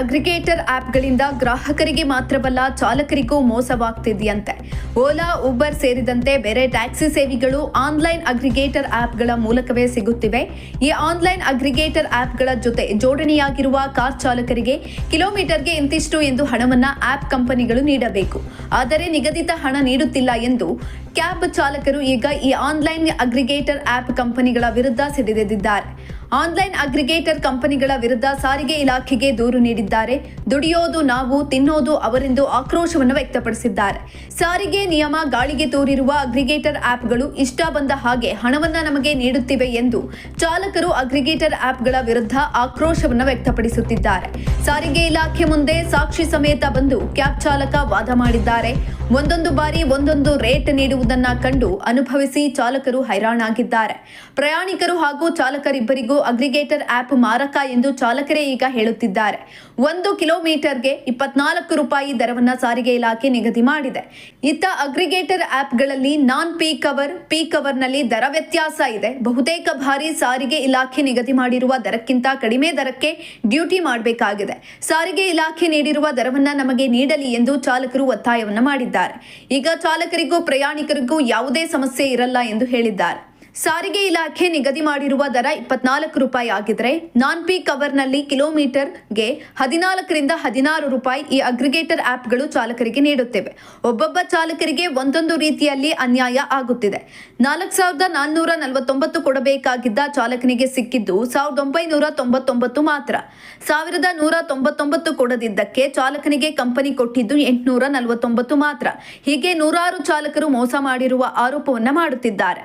Aggregator ಆಪ್ಗಳಿಂದ ಗ್ರಾಹಕರಿಗೆ ಮಾತ್ರವಲ್ಲ ಚಾಲಕರಿಗೂ ಮೋಸವಾಗ್ತಿದೆಯಂತೆ. Ola, Uber ಸೇರಿದಂತೆ ಬೇರೆ ಟ್ಯಾಕ್ಸಿ ಸೇವೆಗಳು ಆನ್ಲೈನ್ ಅಗ್ರಿಗೇಟರ್ ಆಪ್ಗಳ ಮೂಲಕವೇ ಸಿಗುತ್ತಿವೆ. ಈ ಆನ್ಲೈನ್ ಅಗ್ರಿಗೇಟರ್ ಆಪ್ಗಳ ಜೊತೆ ಜೋಡಣೆಯಾಗಿರುವ ಕಾರ್ ಚಾಲಕರಿಗೆ ಕಿಲೋಮೀಟರ್ಗೆ ಇಂತಿಷ್ಟು ಎಂದು ಹಣವನ್ನ ಆಪ್ ಕಂಪನಿಗಳು ನೀಡಬೇಕು. ಆದರೆ ನಿಗದಿತ ಹಣ ನೀಡುತ್ತಿಲ್ಲ ಎಂದು ಕ್ಯಾಬ್ ಚಾಲಕರು ಈಗ ಈ ಆನ್ಲೈನ್ ಅಗ್ರಿಗೇಟರ್ ಆಪ್ ಕಂಪನಿಗಳ ವಿರುದ್ಧ ಸಿಡಿದೆದ್ದಿದ್ದಾರೆ ಆನ್ಲೈನ್ ಅಗ್ರಿಗೇಟರ್ ಕಂಪನಿಗಳ ವಿರುದ್ಧ ಸಾರಿಗೆ ಇಲಾಖೆಗೆ ದೂರು ನೀಡಿದ್ದಾರೆ. ದುಡಿಯೋದು ನಾವು, ತಿನ್ನೋದು ಅವರೆಂದು ಆಕ್ರೋಶವನ್ನು ವ್ಯಕ್ತಪಡಿಸಿದ್ದಾರೆ. ಸಾರಿಗೆ ನಿಯಮ ಗಾಳಿಗೆ ತೋರಿರುವ ಅಗ್ರಿಗೇಟರ್ ಆಪ್ಗಳು ಇಷ್ಟ ಬಂದ ಹಾಗೆ ಹಣವನ್ನ ನಮಗೆ ನೀಡುತ್ತಿವೆ ಎಂದು ಚಾಲಕರು ಅಗ್ರಿಗೇಟರ್ ಆಪ್ಗಳ ವಿರುದ್ಧ ಆಕ್ರೋಶವನ್ನು ವ್ಯಕ್ತಪಡಿಸುತ್ತಿದ್ದಾರೆ. ಸಾರಿಗೆ ಇಲಾಖೆ ಮುಂದೆ ಸಾಕ್ಷಿ ಸಮೇತ ಬಂದು ಕ್ಯಾಬ್ ಚಾಲಕ ವಾದ ಮಾಡಿದ್ದಾರೆ. ಒಂದೊಂದು ಬಾರಿ ಒಂದೊಂದು ರೇಟ್ ನೀಡುವುದನ್ನ ಕಂಡು ಅನುಭವಿಸಿ ಚಾಲಕರು ಹೈರಾಣಾಗಿದ್ದಾರೆ. ಪ್ರಯಾಣಿಕರು ಹಾಗೂ ಚಾಲಕರಿಬ್ಬರಿಗೂ ಅಗ್ರಿಗೇಟರ್ ಆಪ್ ಮಾರಕ ಎಂದು ಚಾಲಕರೇ ಈಗ ಹೇಳುತ್ತಿದ್ದಾರೆ. ಒಂದು ಕಿಲೋಮೀಟರ್ಗೆ ಇಪ್ಪತ್ನಾಲ್ಕು ರೂಪಾಯಿ ದರವನ್ನು ಸಾರಿಗೆ ಇಲಾಖೆ ನಿಗದಿ ಮಾಡಿದೆ. ಇತ್ತ ಅಗ್ರಿಗೇಟರ್ ಆ್ಯಪ್ಗಳಲ್ಲಿ ನಾನ್ ಪೀಕ್ ಅವರ್ ಪೀಕ್ ಅವರ್ನಲ್ಲಿ ದರ ವ್ಯತ್ಯಾಸ ಇದೆ. ಬಹುತೇಕ ಭಾರಿ ಸಾರಿಗೆ ಇಲಾಖೆ ನಿಗದಿ ಮಾಡಿರುವ ದರಕ್ಕಿಂತ ಕಡಿಮೆ ದರಕ್ಕೆ ಡ್ಯೂಟಿ ಮಾಡಬೇಕಾಗಿದೆ. ಸಾರಿಗೆ ಇಲಾಖೆ ನೀಡಿರುವ ದರವನ್ನು ನಮಗೆ ನೀಡಲಿ ಎಂದು ಚಾಲಕರು ಒತ್ತಾಯವನ್ನು ಮಾಡಿದ್ದಾರೆ. ಈಗ ಚಾಲಕರಿಗೂ ಪ್ರಯಾಣಿಕರಿಗೂ ಯಾವುದೇ ಸಮಸ್ಯೆ ಇರಲ್ಲ ಎಂದು ಹೇಳಿದ್ದಾರೆ. ಸಾರಿಗೆ ಇಲಾಖೆ ನಿಗದಿ ಮಾಡಿರುವ ದರ ಇಪ್ಪತ್ನಾಲ್ಕು ರೂಪಾಯಿ ಆಗಿದ್ರೆ ನಾನ್ ಪೀಕ್ ಕವರ್ನಲ್ಲಿ ಕಿಲೋಮೀಟರ್ಗೆ ಹದಿನಾಲ್ಕರಿಂದ ಹದಿನಾರು ರೂಪಾಯಿ ಈ ಅಗ್ರಿಗೇಟರ್ ಆಪ್ಗಳು ಚಾಲಕರಿಗೆ ನೀಡುತ್ತಿವೆ. ಒಬ್ಬೊಬ್ಬ ಚಾಲಕರಿಗೆ ಒಂದೊಂದು ರೀತಿಯಲ್ಲಿ ಅನ್ಯಾಯ ಆಗುತ್ತಿದೆ. ನಾಲ್ಕು ಸಾವಿರದ ನಾನ್ನೂರ ನಲವತ್ತೊಂಬತ್ತು ಕೊಡಬೇಕಾಗಿದ್ದ ಚಾಲಕನಿಗೆ ಸಿಕ್ಕಿದ್ದು ಸಾವಿರದ ಒಂಬೈನೂರ ತೊಂಬತ್ತೊಂಬತ್ತು ಮಾತ್ರ. ಸಾವಿರದ ನೂರ ತೊಂಬತ್ತೊಂಬತ್ತು ಕೊಡದಿದ್ದಕ್ಕೆ ಚಾಲಕನಿಗೆ ಕಂಪನಿ ಕೊಟ್ಟಿದ್ದು ಎಂಟುನೂರ ನಲವತ್ತೊಂಬತ್ತು ಮಾತ್ರ. ಹೀಗೆ ನೂರಾರು ಚಾಲಕರು ಮೋಸ ಮಾಡಿರುವ ಆರೋಪವನ್ನು ಮಾಡುತ್ತಿದ್ದಾರೆ.